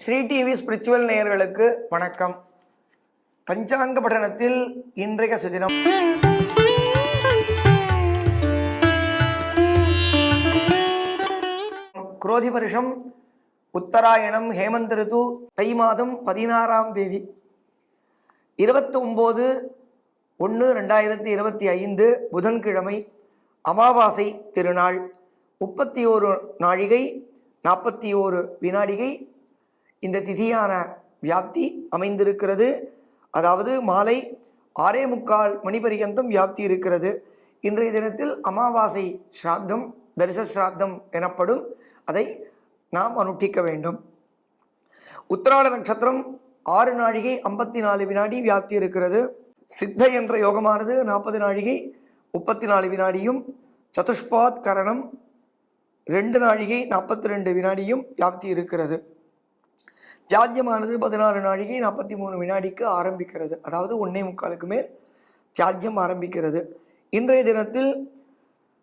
Sri TV spiritual நேயர்களுக்கு வணக்கம். பஞ்சாங்க பட்டணத்தில் இன்றைய சுதினம். குரோதி வருஷம் உத்தராயணம் ஹேமந்த ரிது தை மாதம் பதினாறாம் தேதி. இருபத்தி ஒம்பது ஒன்று ரெண்டாயிரத்தி இருபத்தி ஐந்து புதன்கிழமை அமாவாசை திருநாள். முப்பத்தி ஓரு நாழிகை நாற்பத்தி ஓரு வினாடிகை இந்த திதியான வியாப்தி அமைந்திருக்கிறது. அதாவது மாலை ஆறே முக்கால் மணி பரியந்தம் வியாப்தி இருக்கிறது. இன்றைய தினத்தில் அமாவாசை ஸ்ராத்தம் தரிச ஸ்ராத்தம் எனப்படும் அதை நாம் அனுஷ்டிக்க வேண்டும். உத்திராட நட்சத்திரம் ஆறு நாழிகை ஐம்பத்தி நாலு வினாடி வியாப்தி இருக்கிறது. சித்த என்ற யோகமானது நாற்பது நாழிகை முப்பத்தி நாலு வினாடியும் சதுஷ்பாத் கரணம் ரெண்டு நாழிகை நாற்பத்தி ரெண்டு வினாடியும் வியாப்தி இருக்கிறது. தியாஜ்யமானது பதினாறு நாழிகை நாற்பத்தி மூணு வினாடிக்கு ஆரம்பிக்கிறது. அதாவது ஒன்னே முக்காலுக்கு மேல் தியாஜ்யம் ஆரம்பிக்கிறது. இன்றைய தினத்தில்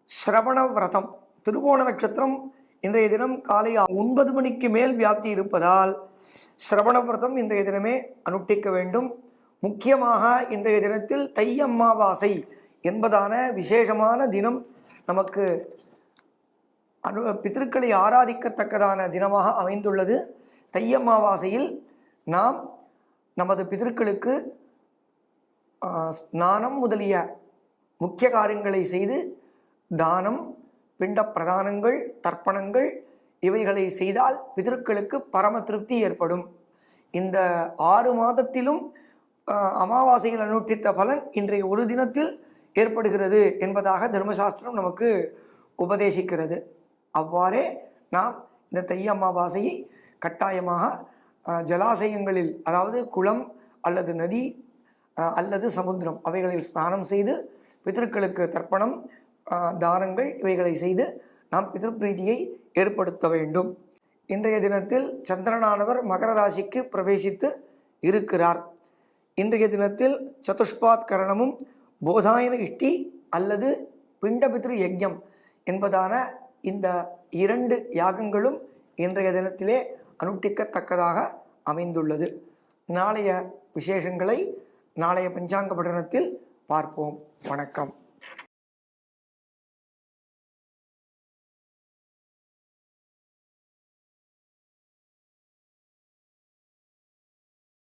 சிரவண விரதம் திருவோண நட்சத்திரம் இன்றைய தினம் காலை ஒன்பது மணிக்கு மேல் வியாப்தி இருப்பதால் சிரவண விரதம் இன்றைய தினமே அனுஷ்டிக்க வேண்டும். முக்கியமாக இன்றைய தினத்தில் தை அம்மாவாசை என்பதான விசேஷமான தினம் நமக்கு அனு பித்திருக்களை ஆராதிக்கத்தக்கதான தினமாக அமைந்துள்ளது. தை அமாவாசையில் நாம் நமது பிதற்களுக்கு ஸ்நானம் முதலிய முக்கிய காரியங்களை செய்து தானம் பிண்ட பிரதானங்கள் தர்ப்பணங்கள் இவைகளை செய்தால் பிதற்களுக்கு பரம திருப்தி ஏற்படும். இந்த ஆறு மாதத்திலும் அமாவாசையில் அனுஷ்டித்த பலன் இன்றைய ஒரு தினத்தில் ஏற்படுகிறது என்பதாக தர்மசாஸ்திரம் நமக்கு உபதேசிக்கிறது. அவ்வாறே நாம் இந்த தை அமாவாசையை கட்டாயமாக ஜலாசயங்களில் அதாவது குளம் அல்லது நதி அல்லது சமுத்திரம் அவைகளில் ஸ்நானம் செய்து பித்தர்களுக்கு தர்ப்பணம் தானங்கள் இவைகளை செய்து நாம் பிதர்பிரீதியை ஏற்படுத்த வேண்டும். இன்றைய தினத்தில் சந்திரனானவர் மகர ராசிக்கு பிரவேசித்து இருக்கிறார். இன்றைய தினத்தில் சதுஷ்பாத் கரணமும் போதாயன இஷ்டி அல்லது பிண்டபித்ரு யஜ்யம் என்பதான இந்த இரண்டு யாகங்களும் இன்றைய தினத்திலே அனுட்டிக்கத்தக்கதாக அமைந்துள்ளது. நாளைய விசேஷங்களை நாளைய பஞ்சாங்க பட்டணத்தில் பார்ப்போம். வணக்கம்.